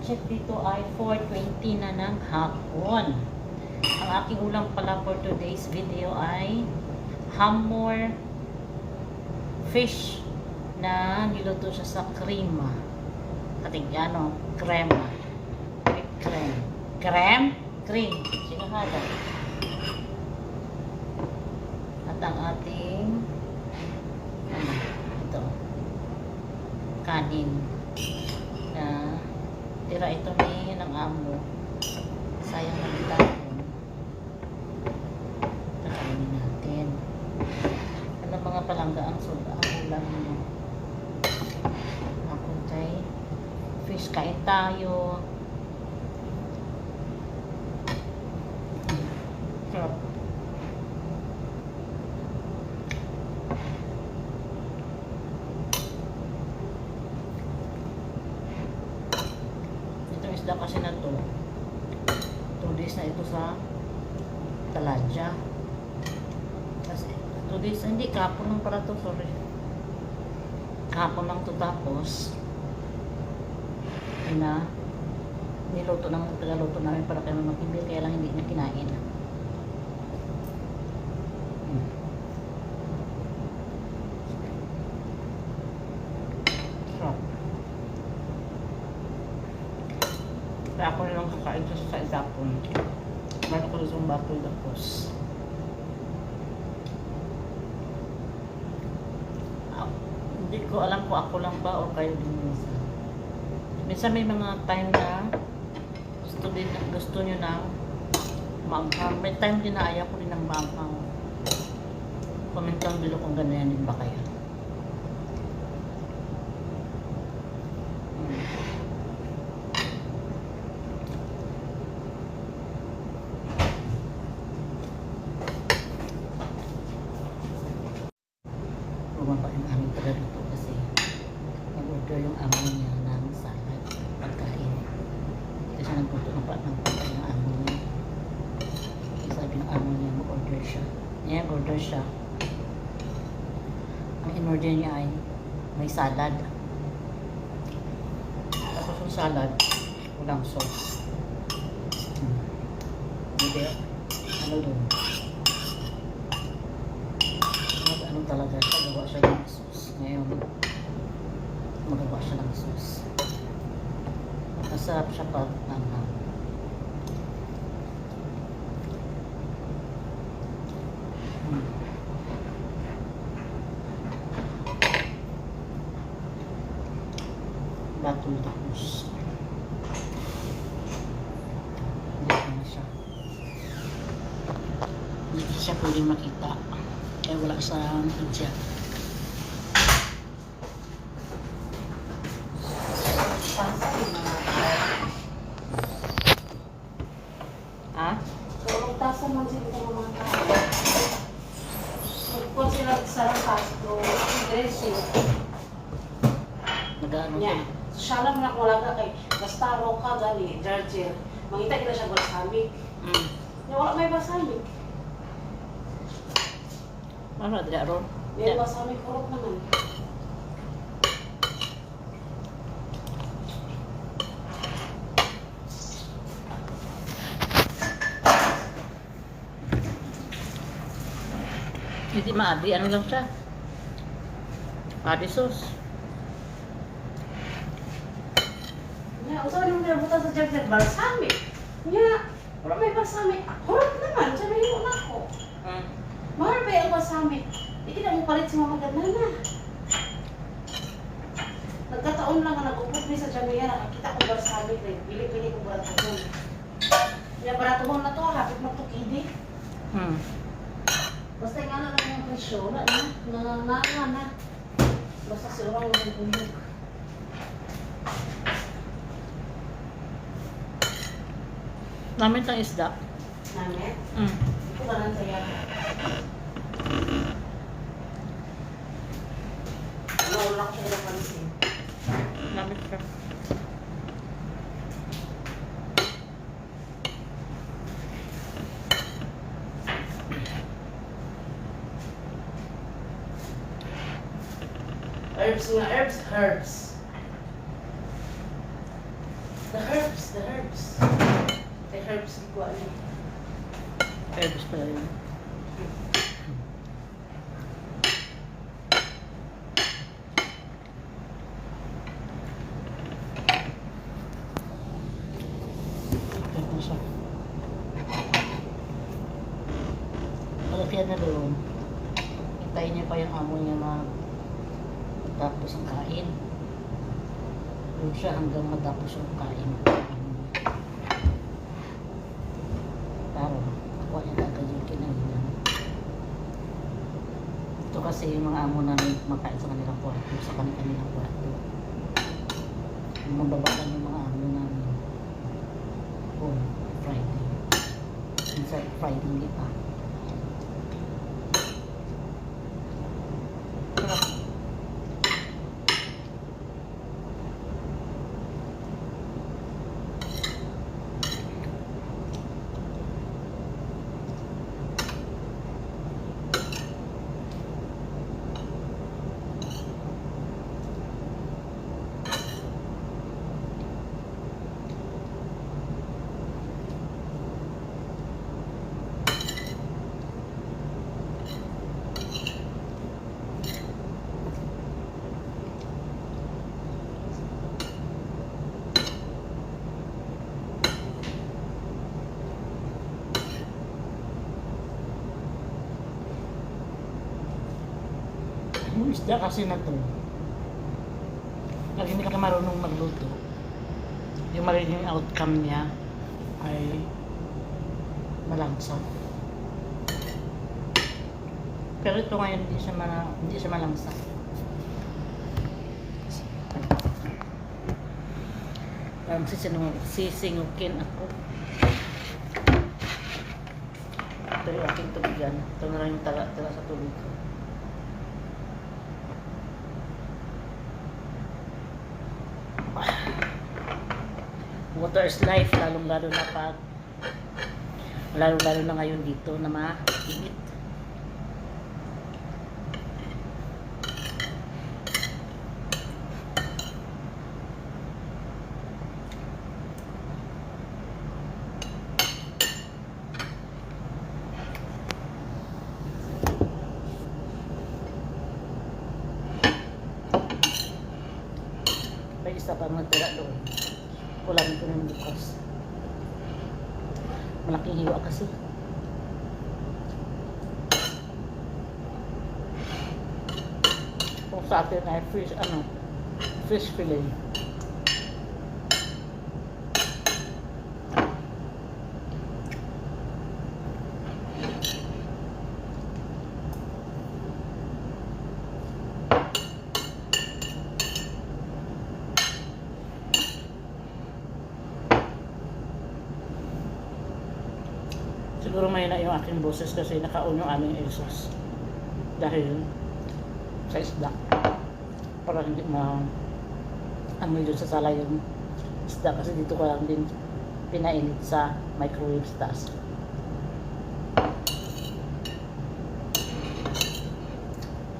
check dito ay 4.20 na ng hapon. Ang aking ulam pala for today's video ay hammer fish na niluto siya sa krema. Kating ano, krema. With cream. Cream? Sinahada. At ang ating ano, ito kanin na tira ito ni ng amo. Sayang na itapon. Kakainin natin. Ano mga palangga ang suda ang ulam mo? Ako tay fish kain tayo. Sarap. Isda kasi na to, 2 days na ito sa Taladya. Kasi 2 days, hindi, kapon lang para to, sorry. Kapon lang to tapos, na niluto ng tagaluto namin para kami mag-ibig, kaya lang hindi niya kinain. Hmm. Sarap. Kaya ako kakain sa isapon. Meron ko sa bakoy tapos. Ah, Hindi ko alam kung ako lang ba o kayo din minsan. Minsan may mga time na gusto din gusto nyo na maanghang. May time din na ayaw ko din ng maanghang. Comment lang below kung ganyan din ba kayo. Hmm. bumaba yung aming taga dito kasi nag-order yung amo niya ng salad, pagkain. Kasi siya nagpunto ng ng pagkain ng amo niya. Kasi sabi ng amo niya, mag-order siya. Niya, order siya. Ang in-order niya ay may salad. Tapos yung salad, walang sauce. Hmm. Hindi, ano doon? mag ano talaga siya, gawa siya ng sauce. Ngayon, magawa siya ng sauce. Masarap siya pag ano. Hmm. Batong tapos. Dito na siya. Pwedeng makita. Kaya wala sa media. Dressing. Nag-ano Nya, siya lang na wala ka kay basta ro ka gani, Jarjir. Mangita kita siya balsamik. Mm. Nya wala may balsamik. Ano na dila ron? May balsamik kurot naman. Hindi maadi. Ano lang siya? Adi sauce. Nya, usawa nung nirabutan sa Jarjir balsamik. Nya, wala may balsamik. Kurot naman, sabi mo na ako. Mm. Mahal pa yung balsamik. Hindi na mo palit sa mga maganda na. Nagkataon lang na nag-upot ni sa Jamia, nakakita ko balsamik rin. Pili-pili ko baratuhon. Kaya baratuhon na to, hapit magtukidi. Hmm. Basta nga na lang yung presyo, wala na. Nanganganga na. Basta si Urang yung bumog. Namin tang isda. Namin, Mm. ito ka lang saya. Nawala ko siya napansin. Namin siya. Herbs nga, herbs, herbs. The herbs, the herbs. The herbs ko ano. Herbs. Ito siya. Malapyan na doon. Hintayin niya pa yung amo niya mag ang kain. Doon siya hanggang matapos yung kain. Para kuha niya agad yung kinahinan. Ito kasi yung mga amo namin kumakain sa kanilang kwarto, sa kanilang kwarto. Mababakan yung mga amo namin. Oh, Friday. Minsan Friday pa. Sarap. Yung isda kasi na to, pag hindi ka marunong magluto, yung magiging outcome niya ay malangsa. Pero ito ngayon hindi siya, mala, hindi siya malangsa. Parang sisinung, sisingukin ako. Ito yung aking tubigan. Ito na lang yung tala, tala sa tubig ko. Is life, lalong-lalo na pag lalo-lalo na ngayon dito na mainit. May isa pa natira doon. Kulang ko ng bukas. Malaking hiwa kasi. Kung sa atin ay fish, ano, fish fillet. Siguro may na yung aking boses kasi nakaon yung aming exhaust. Dahil sa isda. Para hindi ma amoy doon sa sala yung isda kasi dito ko lang din pinainit sa microwave taas.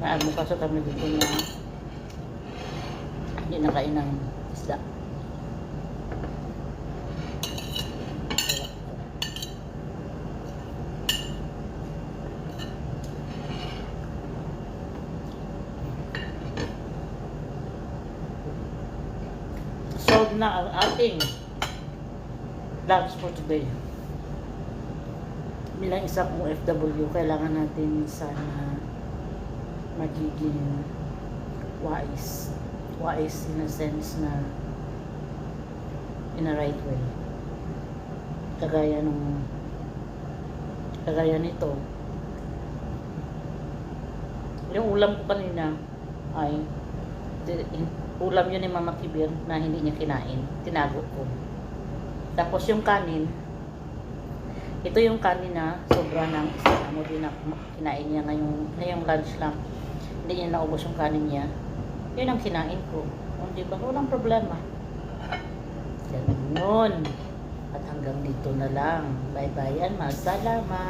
Naano kasi kami dito na hindi nakain ng isda. Solve na ang ating lunch for today. Bilang isang OFW, kailangan natin sana magiging wise. Wise in a sense na in a right way. Kagaya nung kagaya nito. Yung ulam ko kanina ay ulam yun ni Mama Kibir na hindi niya kinain. Tinago ko. Tapos yung kanin, ito yung kanin na sobra ng isa mo din na kinain niya ngayong, ngayong lunch lang. Hindi niya naubos yung kanin niya. Yun ang kinain ko. O, di ba? Walang problema. Ganun. At hanggang dito na lang. Bye-bye and masalama.